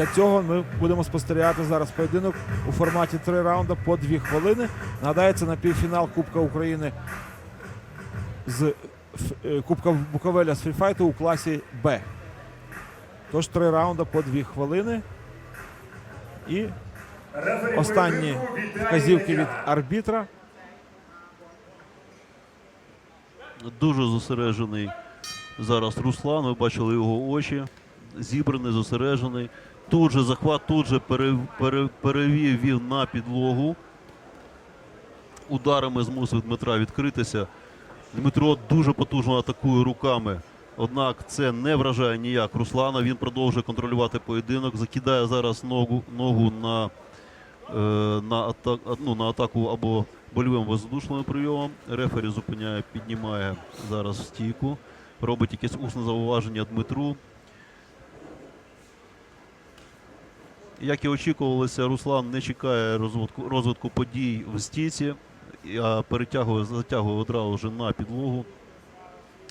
Для цього ми будемо спостерігати зараз поєдинок у форматі три раунди по дві хвилини. Нагадається на півфінал Кубка України з е, Кубка Буковеля з фріфайту у класі Б. Тож три раунди по дві хвилини. І останні вказівки від арбітра. Дуже зосереджений зараз Руслан. Ви бачили його очі. Зібраний, зосереджений. Тут же захват, тут же пере, пере, перевів він на підлогу. Ударами змусив Дмитра відкритися. Дмитро дуже потужно атакує руками. Однак це не вражає ніяк Руслана. Він продовжує контролювати поєдинок. Закидає зараз ногу, ногу на, е, на, атак, ну, на атаку або больовим воздушним прийомом. Рефері зупиняє, піднімає зараз стійку. Робить якесь усне зауваження Дмитру. Як і очікувалося, Руслан не чекає розвитку, розвитку подій в стійці, а перетягує, затягує одразу вже на підлогу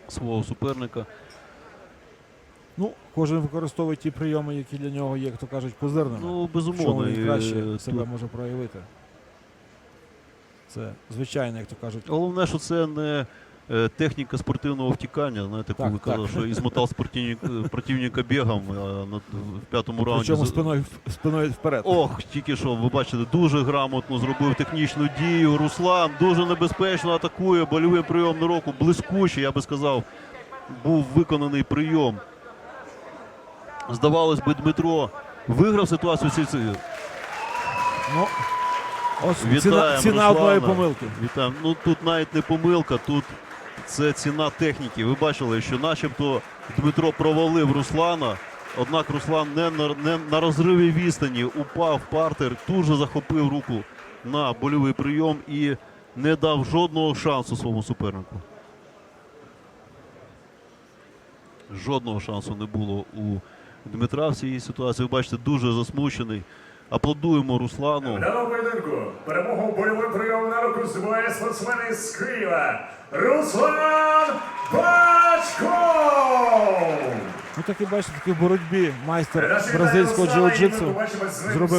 свого суперника. Ну, кожен використовує ті прийоми, які для нього є, як то кажуть, козирними. Ну, безумовно. він краще е, себе може проявити. Це звичайно, як то кажуть. Головне, що це не техніка спортивного втікання. Знаєте, коли Так, казав, так. що спортивні- е, противника бігом а на, в п'ятому раунді. Причому спиною, спиною вперед. Ох, тільки що, ви бачите, дуже грамотно зробив технічну дію. Руслан дуже небезпечно атакує. Больовий прийом на руку, блискучий, я би сказав, був виконаний прийом. Здавалось би, Дмитро виграв ситуацію. ці- ці- Ну, ось ціна, Вітаємо ціна одної помилки. Вітаємо. Ну тут навіть не помилка, тут це ціна техніки. Ви бачили, що начебто Дмитро провалив Руслана. Однак Руслан не на, не на розриві відстані упав партер, тут же захопив руку на больовий прийом і не дав жодного шансу своєму супернику. Жодного шансу не було у Дмитра в цій ситуації. Ви бачите, дуже засмучений. Аплодуємо Руслану. В поєдинку перемогу бойовий прийом на руку здобуває спортсмени з Києва Руслан Бачков! Ну так і бачите, такий в боротьбі майстер бразильського джиу-джитсу зробив.